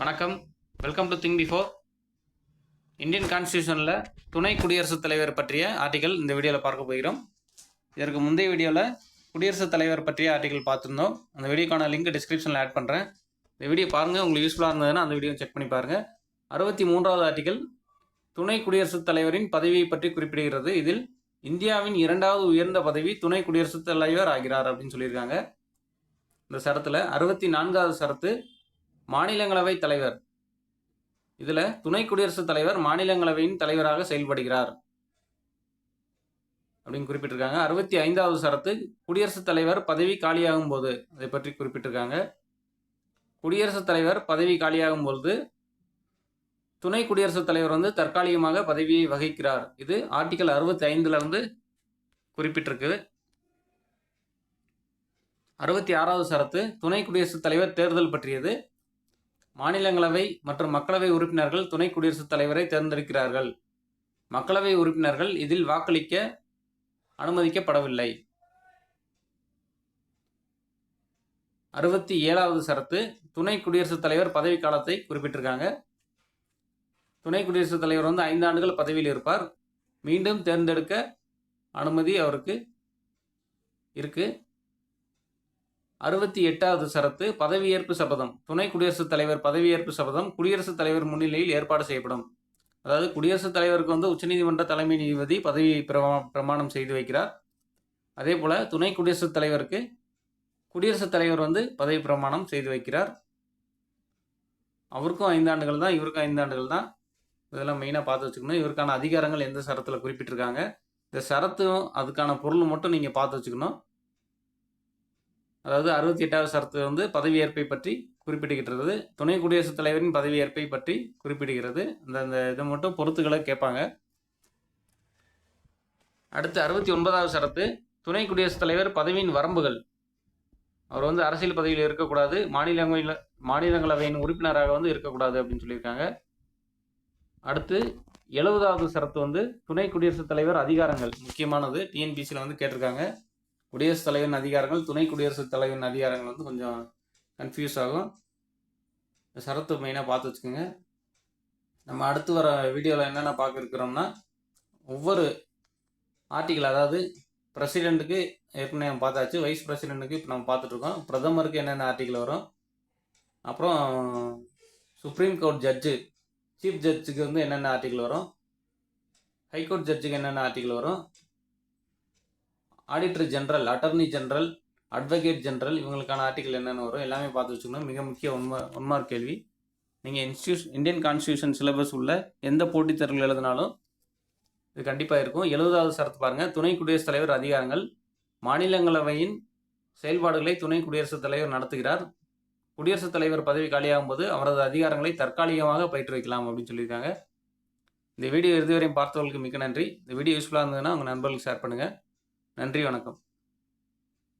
வணக்கம். Welcome to think before Indian கான்ஸ்டியூஷனில் துணை குடியரசுத் தலைவர் பற்றிய ஆர்டிகல் இந்த வீடியோவில் பார்க்க போகிறோம். இதற்கு முந்தைய வீடியோவில் குடியரசுத் தலைவர் பற்றிய ஆர்டிகல் பார்த்துருந்தோம். அந்த வீடியோக்கான லிங்க் டிஸ்கிரிப்ஷனில் ஆட் பண்ணுறேன் இந்த வீடியோ பாருங்கள் உங்களுக்கு யூஸ்ஃபுல்லாக இருந்ததுன்னா அந்த வீடியோ செக் பண்ணி பாருங்கள் அறுபத்தி மூன்றாவது ஆர்டிகல் துணை குடியரசுத் தலைவரின் பதவியை பற்றி குறிப்பிடுகிறது. இதில் இந்தியாவின் இரண்டாவது உயர்ந்த பதவி துணை குடியரசுத் தலைவர் ஆகிறார் அப்படின்னு சொல்லியிருக்காங்க. இந்த சரத்தில் அறுபத்தி நான்காவது சரத்து மாநிலங்களவை தலைவர். இதில் துணை குடியரசுத் தலைவர் மாநிலங்களவையின் தலைவராக செயல்படுகிறார். அப்படின்னு குறிப்பிட்டிருக்காங்க. அறுபத்தி ஐந்தாவது சரத்து குடியரசுத் தலைவர் பதவி காலியாகும் போது அதை பற்றி குறிப்பிட்டிருக்காங்க. குடியரசுத் தலைவர் பதவி காலியாகும் பொழுது துணை குடியரசுத் தலைவர் வந்து தற்காலிகமாக பதவியை வகிக்கிறார். இது ஆர்டிக்கல் அறுபத்தி ஐந்தில் வந்து குறிப்பிட்டிருக்கு அறுபத்தி ஆறாவது சரத்து துணை குடியரசுத் தலைவர் தேர்தல் பற்றியது. மாநிலங்களவை மற்றும் மக்களவை உறுப்பினர்கள் துணை குடியரசுத் தலைவரை தேர்ந்தெடுக்கிறார்கள். மக்களவை உறுப்பினர்கள் இதில் வாக்களிக்க அனுமதிக்கப்படவில்லை. அறுபத்தி ஏழாவது சரத்து துணை குடியரசுத் தலைவர் பதவி காலத்தை குறிப்பிட்டிருக்காங்க. துணை குடியரசுத் தலைவர் வந்து ஐந்து ஆண்டுகள் பதவியில் இருப்பார். மீண்டும் தேர்ந்தெடுக்க அனுமதி அவருக்கு இருக்குது அறுபத்தி எட்டாவது சரத்து பதவியேற்பு சபதம். துணை குடியரசுத் தலைவர் பதவியேற்பு சபதம் குடியரசுத் தலைவர் முன்னிலையில் ஏற்பாடு செய்யப்படும். அதாவது குடியரசுத் தலைவருக்கு வந்து உச்சநீதிமன்ற தலைமை நீதிபதி பதவி பிரமா பிரமாணம் செய்து வைக்கிறார். அதே போல் துணை குடியரசுத் தலைவருக்கு குடியரசுத் தலைவர் வந்து பதவி பிரமாணம் செய்து வைக்கிறார். அவருக்கும் ஐந்தாண்டுகள் தான் இவருக்கும் ஐந்தாண்டுகள் தான். இதெல்லாம் மெயினாக பார்த்து வச்சுக்கணும். இவருக்கான அதிகாரங்கள் எந்த சரத்தில் குறிப்பிட்டிருக்காங்க? இந்த சரத்தும் அதுக்கான பொருள் மட்டும் நீங்கள் பார்த்து வச்சுக்கணும். அதாவது அறுபத்தி எட்டாவது சரத்து வந்து பதவியேற்பை பற்றி குறிப்பிடுகின்றது துணை குடியரசுத் தலைவரின் பதவியேற்பை பற்றி குறிப்பிடுகிறது. அந்த அந்த இதை மட்டும் பொறுத்துக்களை கேட்பாங்க. அடுத்து அறுபத்தி ஒன்பதாவது சரத்து துணை குடியரசுத் தலைவர் பதவியின் வரம்புகள். அவர் வந்து அரசியல் பதவியில் இருக்கக்கூடாது மாநிலங்களில் மாநிலங்களவையின் உறுப்பினராக வந்து இருக்கக்கூடாது அப்படின்னு சொல்லியிருக்காங்க. அடுத்து எழுபதாவது சரத்து வந்து துணை குடியரசுத் தலைவர் அதிகாரங்கள் முக்கியமானது டிஎன்பிசியில் வந்து கேட்டிருக்காங்க. குடியரசுத் தலைவரின் அதிகாரங்கள் துணை குடியரசுத் தலைவரின் அதிகாரங்கள் வந்து கொஞ்சம் கன்ஃபியூஸ் ஆகும். சரத்து மெயினாக பார்த்து வச்சுக்கோங்க. நம்ம அடுத்து வர வீடியோவில் என்னென்ன பார்க்க இருக்கிறோம்னா ஒவ்வொரு ஆர்டிக்கல் அதாவது பிரசிடெண்ட்டுக்கு ஏற்கனவே நம்ம பார்த்தாச்சு வைஸ் பிரசிடெண்ட்டுக்கு இப்போ நம்ம பார்த்துட்ருக்கோம் பிரதமருக்கு என்னென்ன ஆர்டிக்கல் வரும்? அப்புறம் சுப்ரீம் கோர்ட் ஜட்ஜு சீஃப் ஜட்ஜுக்கு வந்து என்னென்ன ஆர்டிக்கல் வரும்? ஹைகோர்ட் ஜட்ஜுக்கு என்னென்ன ஆர்டிக்கல் வரும்? Auditor general attorney general advocate general இவங்களுக்கான ஆர்டிக்கல் என்னென்ன வரும். எல்லாமே பார்த்து வச்சுக்கணும். மிக முக்கிய ஒன்மா ஒன்மார்க் கேள்வி. நீங்கள் இன்ஸ்டியூஷ் இந்தியன் கான்ஸ்டியூஷன் சிலபஸ் உள்ள எந்த போட்டித் தேர்வில் எழுதினாலும் இது கண்டிப்பாக இருக்கும். எழுபதாவது சரத்து பாருங்கள் துணை குடியரசுத் தலைவர் அதிகாரங்கள். மாநிலங்களவையின் செயல்பாடுகளை துணை குடியரசுத் தலைவர் நடத்துகிறார். குடியரசுத் தலைவர் பதவி காலியாகும் போது அவரது அதிகாரங்களை தற்காலிகமாக பயிற்றுவிக்கலாம் அப்படின்னு சொல்லியிருக்காங்க. இந்த வீடியோ இறுதி வரையும் பார்த்தவர்களுக்கு மிக்க நன்றி. இந்த வீடியோ யூஸ்ஃபுல்லாக இருந்ததுன்னா உங்கள் நண்பர்களுக்கு ஷேர் பண்ணுங்கள் நன்றி வணக்கம்.